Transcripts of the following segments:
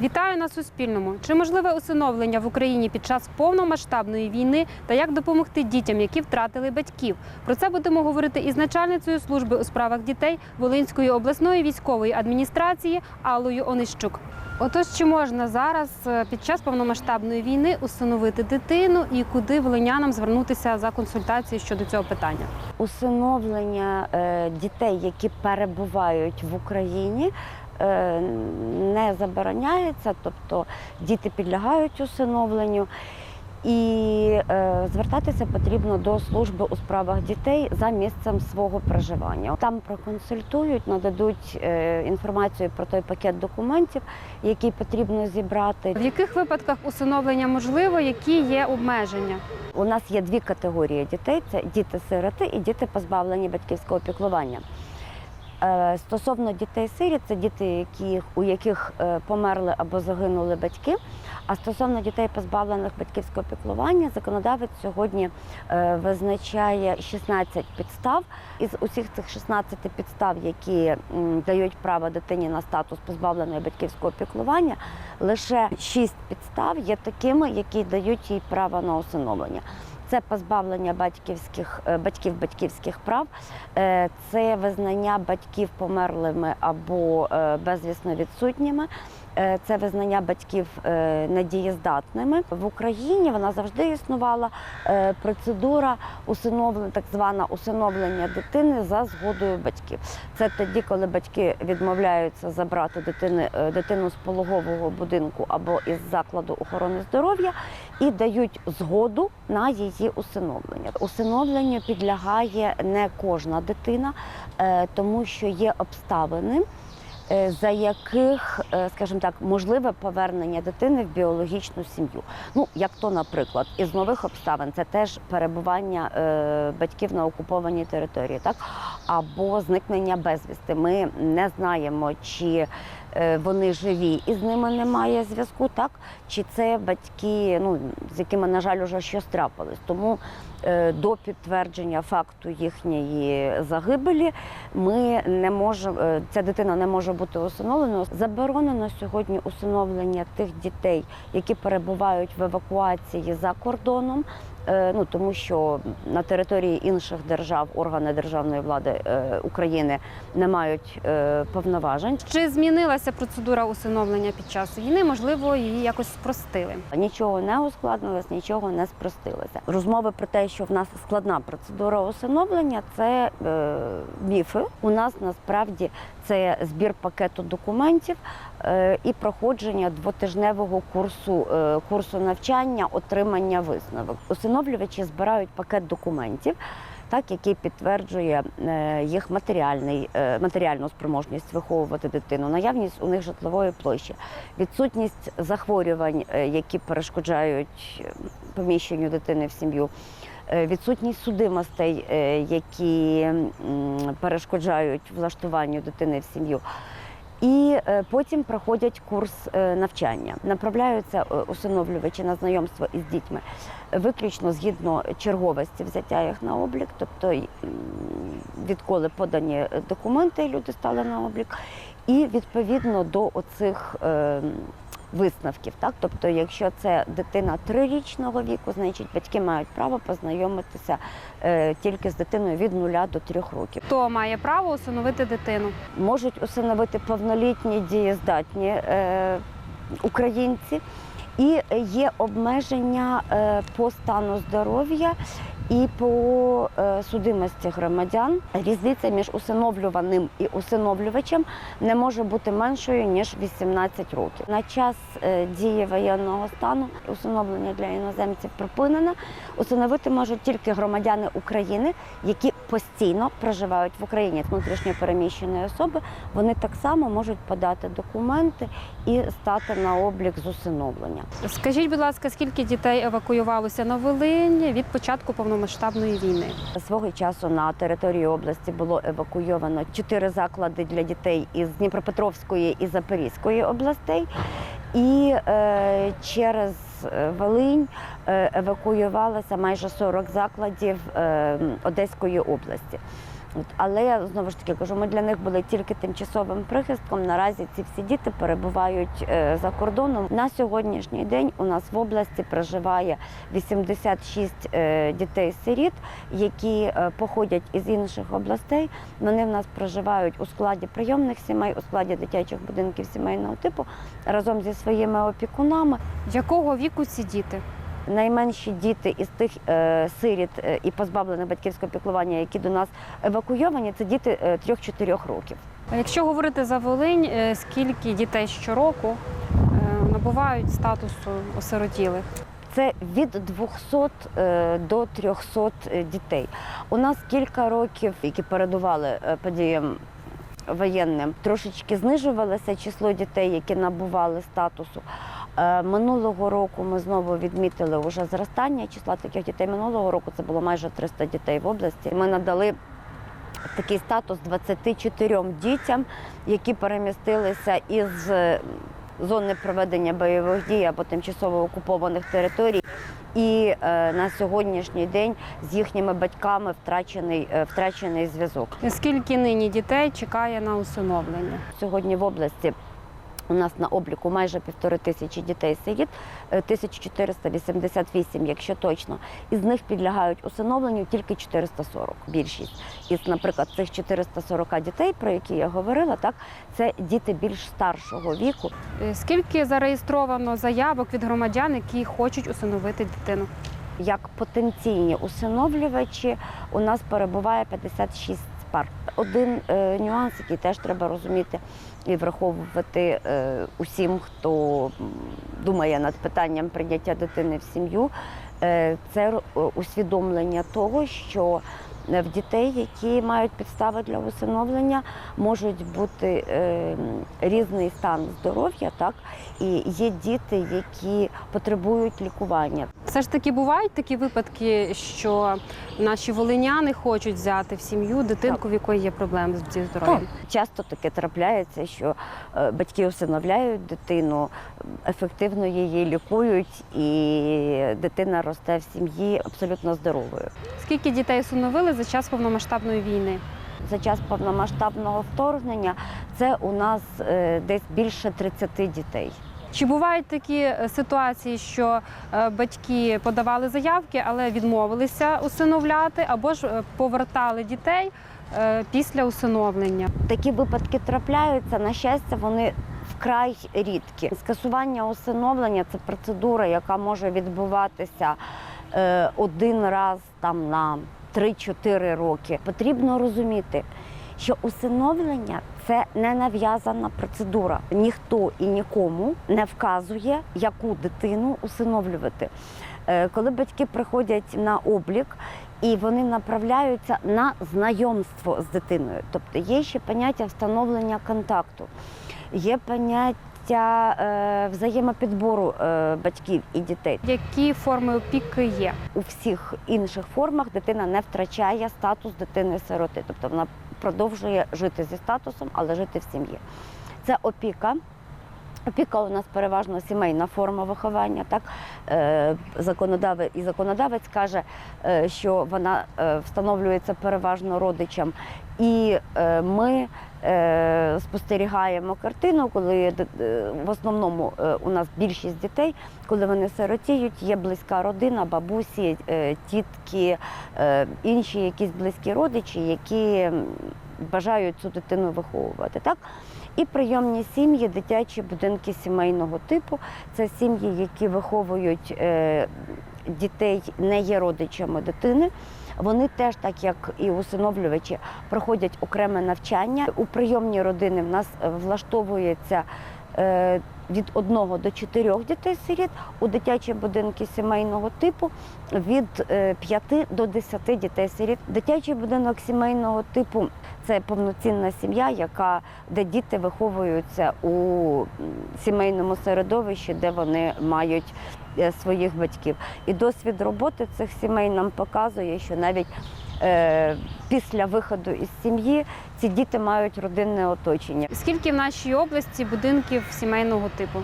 Вітаю на Суспільному. Чи можливе усиновлення в Україні під час повномасштабної війни та як допомогти дітям, які втратили батьків? Про це будемо говорити із начальницею служби у справах дітей Волинської обласної військової адміністрації Аллою Онищук. Отож, чи можна зараз е, під час повномасштабної війни усиновити дитину і куди волинянам звернутися за консультацією щодо цього питання? Усиновлення е, дітей, які перебувають в Україні, не забороняється, тобто діти підлягають усиновленню. І е, звертатися потрібно до служби у справах дітей за місцем свого проживання. Там проконсультують, нададуть е, інформацію про той пакет документів, який потрібно зібрати. В яких випадках усиновлення можливо, які є обмеження? У нас є дві категорії дітей: це діти-сироти і діти, позбавлені батьківського піклування. Е, Стосовно дітей-сиріт, це діти, які, у яких е, померли або загинули батьки. А стосовно дітей, позбавлених батьківського піклування, законодавець сьогодні е, визначає 16 підстав. Із усіх цих 16 підстав, які дають право дитині на статус позбавленої батьківського піклування, лише 6 підстав є такими, які дають їй право на усиновлення. Це позбавлення батьківських е, батьків батьківських прав, е, це визнання батьків померлими або е, безвісно відсутніми. Е, Це визнання батьків е, недієздатними в Україні. Вона завжди існувала е, процедура усиновлення, так звана усиновлення дитини за згодою батьків. Це тоді, коли батьки відмовляються забрати дитини, дитину з пологового будинку або із закладу охорони здоров'я і дають згоду на її усиновлення. Усиновленню підлягає не кожна дитина, тому що є обставини. Е, За яких, е, скажімо так, можливе повернення дитини в біологічну сім'ю. Ну, як то, наприклад, із нових обставин це теж перебування е, батьків на окупованій території, так або зникнення безвісти. Ми не знаємо, чи вони живі і з ними немає зв'язку, так чи це батьки, ну з якими, на жаль, уже щось трапилось. Тому до підтвердження факту їхньої загибелі ми не можемо, е, ця дитина не може бути усиновленою. Заборонено сьогодні усиновлення тих дітей, які перебувають в евакуації за кордоном. Е, Ну тому що на території інших держав органи державної влади е, України не мають е, повноважень. Чи змінилася процедура усиновлення під час війни? Можливо, її якось спростили. Нічого не ускладнилось, нічого не спростилося. Розмови про те, що в нас складна процедура усиновлення, це е, міфи. У нас насправді це збір пакету документів е, і проходження двотижневого курсу, е, курсу навчання, отримання висновок. Усиновлювачі збирають пакет документів. Так, який підтверджує е, їх матеріальний, е, матеріальну спроможність виховувати дитину, наявність у них житлової площі, відсутність захворювань, е, які перешкоджають е, поміщенню дитини в сім'ю, відсутність судимостей, е, які перешкоджають влаштуванню дитини в сім'ю. І е, потім проходять курс е, навчання. Направляються е, усиновлювачі на знайомство із дітьми виключно згідно черговості взяття їх на облік, тобто відколи подані документи, люди стали на облік, і відповідно до оцих е, висновків. Так? Тобто, якщо це дитина трирічного віку, значить батьки мають право познайомитися е, тільки з дитиною від 0 до 3 років. Хто має право усиновити дитину? Можуть усиновити повнолітні дієздатні е, українці. І є обмеження е, по стану здоров'я і по е, судимості громадян. Різниця між усиновлюваним і усиновлювачем не може бути меншою ніж 18 років. На час е, дії воєнного стану усиновлення для іноземців припинено. Усиновити можуть тільки громадяни України, які постійно проживають в Україні. Внутрішньо переміщені особи вони так само можуть подати документи і стати на облік з усиновлення. Скажіть, будь ласка, скільки дітей евакуювалося на Волинь від початку повномасштабної війни? Свого часу на території області було евакуйовано чотири заклади для дітей із Дніпропетровської і Запорізької областей. І е, через е, Волинь е, евакуювалося майже 40 закладів е, Одеської області. Але знову ж таки кажу, ми для них були тільки тимчасовим прихистком. Наразі ці всі діти перебувають е, за кордоном. На сьогоднішній день у нас в області проживає 86 е, дітей-сиріт, які е, походять із інших областей. Вони в нас проживають у складі прийомних сімей, у складі дитячих будинків сімейного типу разом зі своїми опікунами. Якого віку ці діти? Найменші діти із тих е, сиріт е, і позбавлених батьківського піклування, які до нас евакуйовані, це діти е, 3-4 років. Якщо говорити за Волинь, е, скільки дітей щороку е, набувають статусу осиротілих? Це від 200 е, до 300 дітей. У нас кілька років, які передували е, подіям воєнним, трошечки знижувалося число дітей, які набували статусу. Е, Минулого року ми знову відмітили вже зростання числа таких дітей. Минулого року це було майже 300 дітей в області. Ми надали такий статус 24 дітям, які перемістилися із е, зони проведення бойових дій або тимчасово окупованих територій. І е, на сьогоднішній день з їхніми батьками втрачений, е, втрачений зв'язок. Скільки нині дітей чекає на усиновлення? Сьогодні в області у нас на обліку майже півтори тисячі дітей сидять, 1488, якщо точно. Із них підлягають усиновленню тільки 440, більшість. Із, наприклад, цих 440 дітей, про які я говорила, так це діти більш старшого віку. Е, Скільки зареєстровано заявок від громадян, які хочуть усиновити дитину? Як потенційні усиновлювачі у нас перебуває 56 пар. Один е, нюанс, який теж треба розуміти і враховувати е, усім, хто думає над питанням прийняття дитини в сім'ю, е, це е, усвідомлення того, що в дітей, які мають підстави для усиновлення, можуть бути е, різний стан здоров'я, так і є діти, які потребують лікування. Все ж таки бувають такі випадки, що наші волиняни хочуть взяти в сім'ю дитинку, в якої є проблеми зі здоров'ям. Часто таке трапляється, що е, батьки усиновляють дитину, ефективно її лікують, і дитина росте в сім'ї абсолютно здоровою. Скільки дітей усиновили за час повномасштабної війни? За час повномасштабного вторгнення це у нас е, десь більше 30 дітей. Чи бувають такі е, ситуації, що е, батьки подавали заявки, але відмовилися усиновляти, або ж повертали дітей після усиновлення? Такі випадки трапляються. На щастя, вони вкрай рідкі. Скасування усиновлення це процедура, яка може відбуватися один раз там на 3-4 роки. Потрібно розуміти, що усиновлення це не нав'язана процедура. Ніхто і нікому не вказує, яку дитину усиновлювати. Е, Коли батьки приходять на облік, і вони направляються на знайомство з дитиною. Тобто є ще поняття встановлення контакту, є поняття е, взаємопідбору е, батьків і дітей. Які форми опіки є? У всіх інших формах дитина не втрачає статус дитини-сироти, тобто вона продовжує жити зі статусом, але жити в сім'ї. Це опіка. Опіка у нас переважно сімейна форма виховання. Так е, законодавець і законодавець каже, що вона встановлюється переважно родичам. І ми спостерігаємо картину, коли е, в основному е, у нас більшість дітей, коли вони сиротіють, є близька родина, бабусі, е, тітки, е, інші якісь близькі родичі, які бажають цю дитину виховувати. Так? І прийомні сім'ї, дитячі будинки сімейного типу це сім'ї, які виховують е, дітей, не є родичами дитини. Вони теж, так як і усиновлювачі, проходять окреме навчання. У прийомні родини в нас е, влаштовується е, від одного до чотирьох дітей-сиріт, у дитячі будинки сімейного типу від е, 5 до 10 дітей-сиріт. Дитячий будинок сімейного типу це повноцінна сім'я, яка де діти виховуються у сімейному середовищі, де вони мають своїх батьків. І досвід роботи цих сімей нам показує, що навіть е, після виходу із сім'ї ці діти мають родинне оточення. Скільки в нашій області будинків сімейного типу?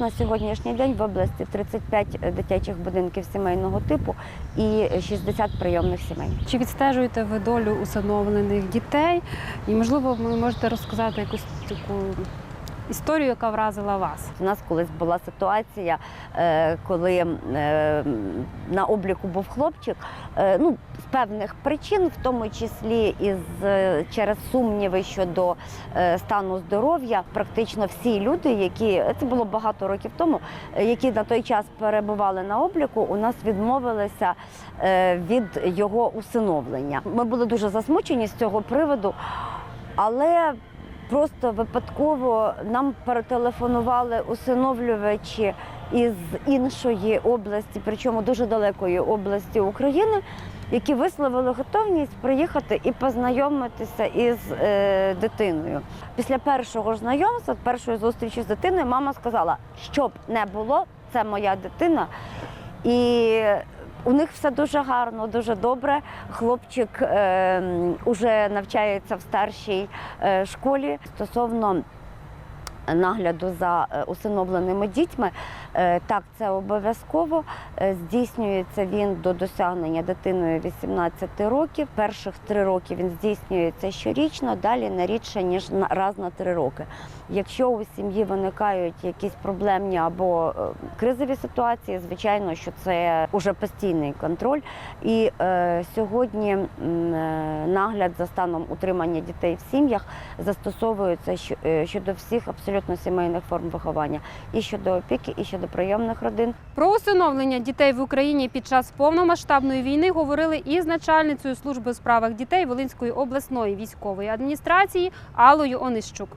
на сьогоднішній день в області 35 дитячих будинків сімейного типу і 60 прийомних сімей. Чи відстежуєте ви долю усиновлених дітей? І можливо, ви можете розказати якусь таку історію, яка вразила вас? У нас колись була ситуація, е, коли е, на обліку був хлопчик. е, Ну, з певних причин, в тому числі із через сумніви щодо стану здоров'я, практично всі люди, які це було багато років тому, які на той час перебували на обліку, у нас відмовилися від його усиновлення. Ми були дуже засмучені з цього приводу, але Просто випадково нам перетелефонували усиновлювачі із іншої області, причому дуже далекої області України, які висловили готовність приїхати і познайомитися із е, дитиною. Після першого знайомства, першої зустрічі з дитиною, мама сказала, щоб не було, це моя дитина. І у них все дуже гарно, дуже добре. Хлопчик вже навчається в старшій е, школі стосовно. Нагляду за е, усиновленими дітьми, Е, так це обов'язково Е, здійснюється він до досягнення дитиною 18 років. Перших три роки він здійснюється щорічно, далі не рідше ніж раз на три роки. Якщо у сім'ї виникають якісь проблемні або кризові ситуації, звичайно, що це уже постійний контроль. І е, сьогодні е, нагляд за станом утримання дітей в сім'ях застосовується щодо всіх абсолютно сімейних форм виховання, і щодо опіки, і щодо прийомних родин. Про усиновлення дітей в Україні під час повномасштабної війни говорили із начальницею служби у справах дітей Волинської обласної військової адміністрації Аллою Онищук.